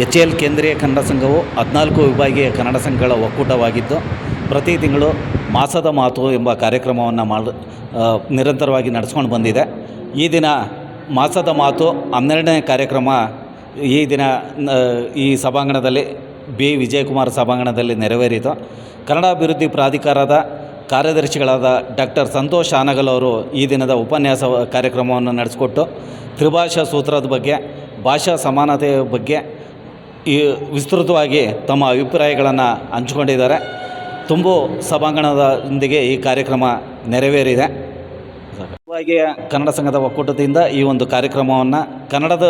H L ಕೇಂದ್ರೀಯ ಕನ್ನಡ ಸಂಘವು ಹದಿನಾಲ್ಕು ವಿಭಾಗೀಯ ಕನ್ನಡ ಸಂಘಗಳ ಒಕ್ಕೂಟವಾಗಿದ್ದು, ಪ್ರತಿ ತಿಂಗಳು ಮಾಸದ ಮಾತು ಎಂಬ ಕಾರ್ಯಕ್ರಮವನ್ನು ಮಾಡ ನಿರಂತರವಾಗಿ ನಡೆಸ್ಕೊಂಡು ಬಂದಿದೆ. ಈ ದಿನ ಮಾಸದ ಮಾತು ಹನ್ನೆರಡನೇ ಕಾರ್ಯಕ್ರಮ ಈ ದಿನ ಈ ಸಭಾಂಗಣದಲ್ಲಿ ಬಿ ವಿಜಯಕುಮಾರ್ ಸಭಾಂಗಣದಲ್ಲಿ ನೆರವೇರಿತು. ಕನ್ನಡ ಅಭಿವೃದ್ಧಿ ಪ್ರಾಧಿಕಾರದ ಕಾರ್ಯದರ್ಶಿಗಳಾದ ಡಾಕ್ಟರ್ ಸಂತೋಷ್ ಆನಗಲ್ ಅವರು ಈ ದಿನದ ಉಪನ್ಯಾಸ ಕಾರ್ಯಕ್ರಮವನ್ನು ನಡೆಸಿಕೊಟ್ಟು, ತ್ರಿಭಾಷಾ ಸೂತ್ರದ ಬಗ್ಗೆ, ಭಾಷಾ ಸಮಾನತೆಯ ಬಗ್ಗೆ ಈ ವಿಸ್ತೃತವಾಗಿ ತಮ್ಮ ಅಭಿಪ್ರಾಯಗಳನ್ನು ಹಂಚಿಕೊಂಡಿದ್ದಾರೆ. ತುಂಬು ಸಭಾಂಗಣದೊಂದಿಗೆ ಈ ಕಾರ್ಯಕ್ರಮ ನೆರವೇರಿದೆ. ಕನ್ನಡ ಸಂಘದ ಒಕ್ಕೂಟದಿಂದ ಈ ಒಂದು ಕಾರ್ಯಕ್ರಮವನ್ನು ಕನ್ನಡದ,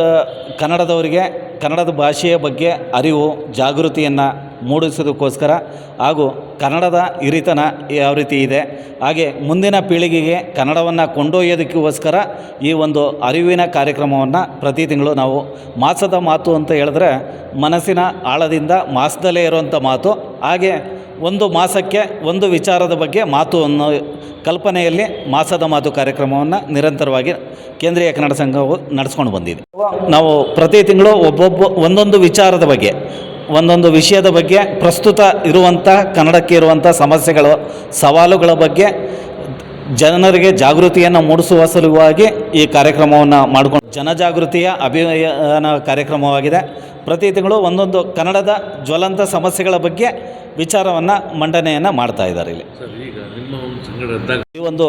ಕನ್ನಡದವರಿಗೆ, ಕನ್ನಡದ ಭಾಷೆಯ ಬಗ್ಗೆ ಅರಿವು, ಜಾಗೃತಿಯನ್ನು ಮೂಡಿಸೋದಕ್ಕೋಸ್ಕರ ಹಾಗೂ ಕನ್ನಡದ ಹಿರಿತನ ಯಾವ ರೀತಿ ಇದೆ. ಹಾಗೆ ಮುಂದಿನ ಪೀಳಿಗೆಗೆ ಕನ್ನಡವನ್ನು ಕೊಂಡೊಯ್ಯೋದಕ್ಕೋಸ್ಕರ ಈ ಒಂದು ಅರಿವಿನ ಕಾರ್ಯಕ್ರಮವನ್ನು ಪ್ರತಿ ತಿಂಗಳು ನಾವು ಮಾಸದ ಮಾತು ಅಂತ ಹೇಳಿದ್ರೆ ಮನಸ್ಸಿನ ಆಳದಿಂದ ಮಾಸದಲ್ಲೇ ಇರುವಂಥ ಮಾತು. ಹಾಗೆ ಒಂದು ಮಾಸಕ್ಕೆ ಒಂದು ವಿಚಾರದ ಬಗ್ಗೆ ಮಾತು ಅನ್ನೋ ಕಲ್ಪನೆಯಲ್ಲಿ ಮಾಸದ ಮಾತು ಕಾರ್ಯಕ್ರಮವನ್ನು ನಿರಂತರವಾಗಿ ಕೇಂದ್ರೀಯ ಕನ್ನಡ ಸಂಘವು ನಡೆಸ್ಕೊಂಡು ಬಂದಿದೆ. ನಾವು ಪ್ರತಿ ತಿಂಗಳು ಒಬ್ಬೊಬ್ಬ ಒಂದೊಂದು ವಿಚಾರದ ಬಗ್ಗೆ ಒಂದೊಂದು ವಿಷಯದ ಬಗ್ಗೆ ಪ್ರಸ್ತುತ ಇರುವಂಥ ಕನ್ನಡಕ್ಕೆ ಇರುವಂಥ ಸಮಸ್ಯೆಗಳು ಸವಾಲುಗಳ ಬಗ್ಗೆ ಜನರಿಗೆ ಜಾಗೃತಿಯನ್ನು ಮೂಡಿಸುವ ಸಲುವಾಗಿ ಈ ಕಾರ್ಯಕ್ರಮವನ್ನು ಮಾಡಿಕೊಂಡು ಜನಜಾಗೃತಿಯ ಅಭಿಯಾನ ಕಾರ್ಯಕ್ರಮವಾಗಿದೆ. ಪ್ರತಿ ತಿಂಗಳು ಒಂದೊಂದು ಕನ್ನಡದ ಜ್ವಲಂತ ಸಮಸ್ಯೆಗಳ ಬಗ್ಗೆ ವಿಚಾರವನ್ನು ಮಂಡನೆಯನ್ನು ಮಾಡ್ತಾ ಇದ್ದಾರೆ ಇಲ್ಲಿ. ಈ ಒಂದು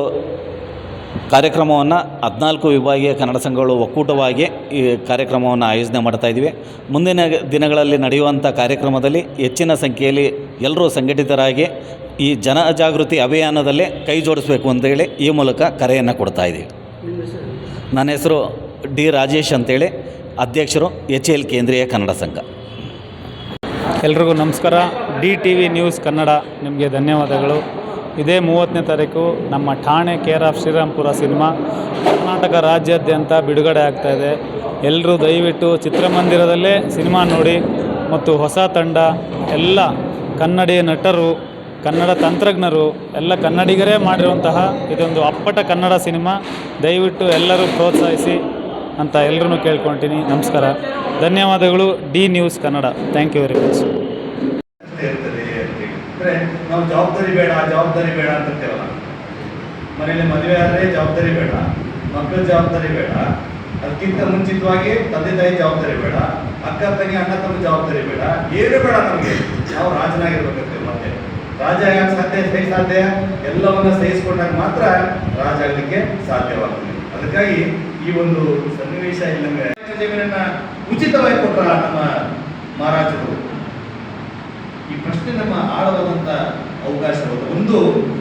ಕಾರ್ಯಕ್ರಮವನ್ನು ಹದಿನಾಲ್ಕು ವಿಭಾಗೀಯ ಕನ್ನಡ ಸಂಘಗಳು ಒಕ್ಕೂಟವಾಗಿ ಈ ಕಾರ್ಯಕ್ರಮವನ್ನು ಆಯೋಜನೆ ಮಾಡ್ತಾ ಇದ್ದೀವಿ. ಮುಂದಿನ ದಿನಗಳಲ್ಲಿ ನಡೆಯುವಂಥ ಕಾರ್ಯಕ್ರಮದಲ್ಲಿ ಹೆಚ್ಚಿನ ಸಂಖ್ಯೆಯಲ್ಲಿ ಎಲ್ಲರೂ ಸಂಘಟಿತರಾಗಿ ಈ ಜನಜಾಗೃತಿ ಅಭಿಯಾನದಲ್ಲಿ ಕೈ ಜೋಡಿಸಬೇಕು ಅಂತೇಳಿ ಈ ಮೂಲಕ ಕರೆಯನ್ನು ಕೊಡ್ತಾ ಇದ್ದೀವಿ. ನನ್ನ ಹೆಸರು ಡಿ ರಾಜೇಶ್ ಅಂತೇಳಿ, ಅಧ್ಯಕ್ಷರು ಎಚ್ ಎಲ್ ಕೇಂದ್ರೀಯ ಕನ್ನಡ ಸಂಘ. ಎಲ್ರಿಗೂ ನಮಸ್ಕಾರ. D T V news Kannada, ನಿಮಗೆ ಧನ್ಯವಾದಗಳು. ಇದೇ ಮೂವತ್ತನೇ ತಾರೀಕು ನಮ್ಮ ಠಾಣೆ care of Shrirampura cinema. Karnataka ರಾಜ್ಯಾದ್ಯಂತ ಬಿಡುಗಡೆ ಆಗ್ತಾ ಇದೆ. ಎಲ್ಲರೂ ದಯವಿಟ್ಟು ಚಿತ್ರಮಂದಿರದಲ್ಲೇ ಸಿನಿಮಾ ನೋಡಿ ಮತ್ತು ಹೊಸ ತಂಡ, ಎಲ್ಲ ಕನ್ನಡಿಯ ನಟರು, ಕನ್ನಡ ತಂತ್ರಜ್ಞರು, ಎಲ್ಲ ಕನ್ನಡಿಗರೇ ಮಾಡಿರುವಂತಹ ಇದೊಂದು ಅಪ್ಪಟ ಕನ್ನಡ ಸಿನಿಮಾ. ದಯವಿಟ್ಟು ಎಲ್ಲರೂ ಪ್ರೋತ್ಸಾಹಿಸಿ ಅಂತ ಎಲ್ಲರೂ ಕೇಳ್ಕೊಳ್ತೀನಿ. ನಮಸ್ಕಾರ. ಧನ್ಯವಾದಗಳು. D news Kannada. Thank you very much. ನಾವು ಜವಾಬ್ದಾರಿ ಬೇಡ ಜವಾಬ್ದಾರಿ ಬೇಡ ಅಂತಿರ್ತೇವಲ್ಲ ಮನೆಯಲ್ಲಿ ಮದುವೆ ಆದರೆ ಜವಾಬ್ದಾರಿ ಬೇಡ, ಮಕ್ಕಳ ಜವಾಬ್ದಾರಿ ಬೇಡ, ಅದಕ್ಕಿಂತ ಮುಂಚಿತವಾಗಿ ತಂದೆ ತಾಯಿ ಜವಾಬ್ದಾರಿ ಬೇಡ, ಅಕ್ಕ ತಂಗಿ, ಅಣ್ಣ ತಮ್ಮ ಜವಾಬ್ದಾರಿ ಬೇಡ, ಏನು ಬೇಡ ನಮಗೆ. ನಾವು ರಾಜನಾಗಿರ್ಬೇಕಂತೆ ಮತ್ತೆ. ರಾಜ ಯಾಕೆ ಸಾಧ್ಯ, ಸಹಿ ಸಾಧ್ಯ? ಎಲ್ಲವನ್ನ ಸಹಿಸಿಕೊಂಡಾಗ ಮಾತ್ರ ರಾಜ ಆಗಲಿಕ್ಕೆ ಸಾಧ್ಯವಾಗುತ್ತೆ ಅದಕ್ಕಾಗಿ ಈ ಒಂದು ಸನ್ನಿವೇಶ ಇಲ್ಲಂಗೆ ಜಮೀನನ್ನ ಉಚಿತವಾಗಿ ಕೊಟ್ಟರ ನಮ್ಮ ಮಹಾರಾಜರು. ಈ ಪ್ರಶ್ನೆ ನಮ್ಮ ಆಳವಾದಂಥ ಅವಕಾಶ ಒಂದು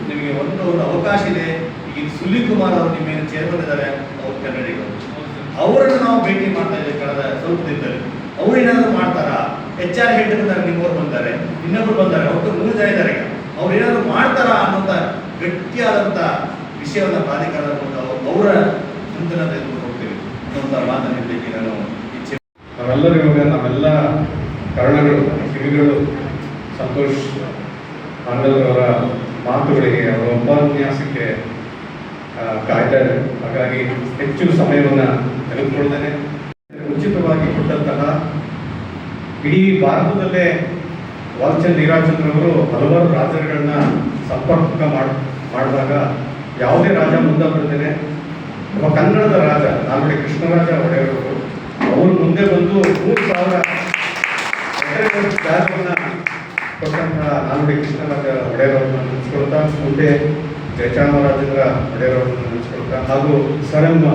ನಿಮಗೆ ಒಂದು ಒಂದು ಅವಕಾಶ ಇದೆ. ಈಗ ಸುನೀಲ್ ಕುಮಾರ್ ಅವರು ನಿಮ್ಮೇನು ಚೇರ್ಮನ್ ಇದ್ದಾರೆ ಅವ್ರು ಕನ್ನಡಿಗರು. ಅವರನ್ನು ನಾವು ಭೇಟಿ ಮಾಡ್ತಾ ಇದ್ದೇವೆ ಕಳೆದ ಸ್ವಲ್ಪ ದಿನದಲ್ಲಿ. ಅವ್ರು ಏನಾದ್ರು ಮಾಡ್ತಾರಾ? ಎಚ್ ಆರ್ ಹೆಡ್ ಬಂದಾರೆ, ನಿಮ್ಮವ್ರು ಬಂದಾರೆ, ಇನ್ನೊಬ್ರು ಬಂದಾರೆ, ಒಟ್ಟು ಮೂರು ಜನ ಇದ್ದಾರೆ. ಅವ್ರು ಏನಾದ್ರು ಮಾಡ್ತಾರಾ ಅನ್ನೋಂಥ ಗಟ್ಟಿಯಾದಂತ ವಿಷಯವನ್ನ ಪ್ರಾಧಿಕಾರದ ಮೂಲಕ ಅವರ ಚಿಂತನ ತೆಗೆದುಕೊಂಡು ಹೋಗ್ತೀವಿ ಅನ್ನೋಂಥ ನಾನು ಇಚ್ಛೆ ನಾವೆಲ್ಲರಿಗೂ ನಾವೆಲ್ಲ ಕಾರಣಗಳು ಕಿವಿಗಳು ಸಂತೋಷ್ ಆನಂದರವರ ಮಾತುಗಳಿಗೆ ಅವರ ಉಪನ್ಯಾಸಕ್ಕೆ ಕಾಯ್ತಾ ಹಾಗಾಗಿ ಹೆಚ್ಚು ಸಮಯವನ್ನು ತೆಗೆದುಕೊಳ್ತೇನೆ ಉಚಿತವಾಗಿ ಕೊಟ್ಟಂತಹ ಇಡೀ ಭಾರತದಲ್ಲೇ ವಾಲ್ಚಂದ್ ನೀರಾಜಂದ್ರ ಅವರು ಹಲವಾರು ರಾಜರುಗಳನ್ನ ಸಂಪರ್ಕ ಮಾಡ್, ಮಾಡಿದಾಗ ಯಾವುದೇ ರಾಜ ಮುಂದೆ ಬರ್ತೇನೆ ನಮ್ಮ ಕನ್ನಡದ ರಾಜ, ನಾಲ್ವಡಿ ಕೃಷ್ಣರಾಜ ಒಡೆಯವರು ಅವರು ಮುಂದೆ ಬಂದು ಮೂರು ಸಾವಿರ ಜಾಗವನ್ನ ಕೊಟ್ಟಂತಹ ನಾಲ್ವಡಿ ಕೃಷ್ಣರಾಜ ಒಡೆಯರವರನ್ನ ನೆನೆಸ್ಕೊಳ್ತಾ ಮುಂದೆ ಜಯಚಾಮರಾಜೇಂದ್ರ ಒಡೆಯರವರನ್ನ ನೆನೆಸ್ಕೊಳ್ತಾ ಹಾಗೂ ಸರಮ್ಮ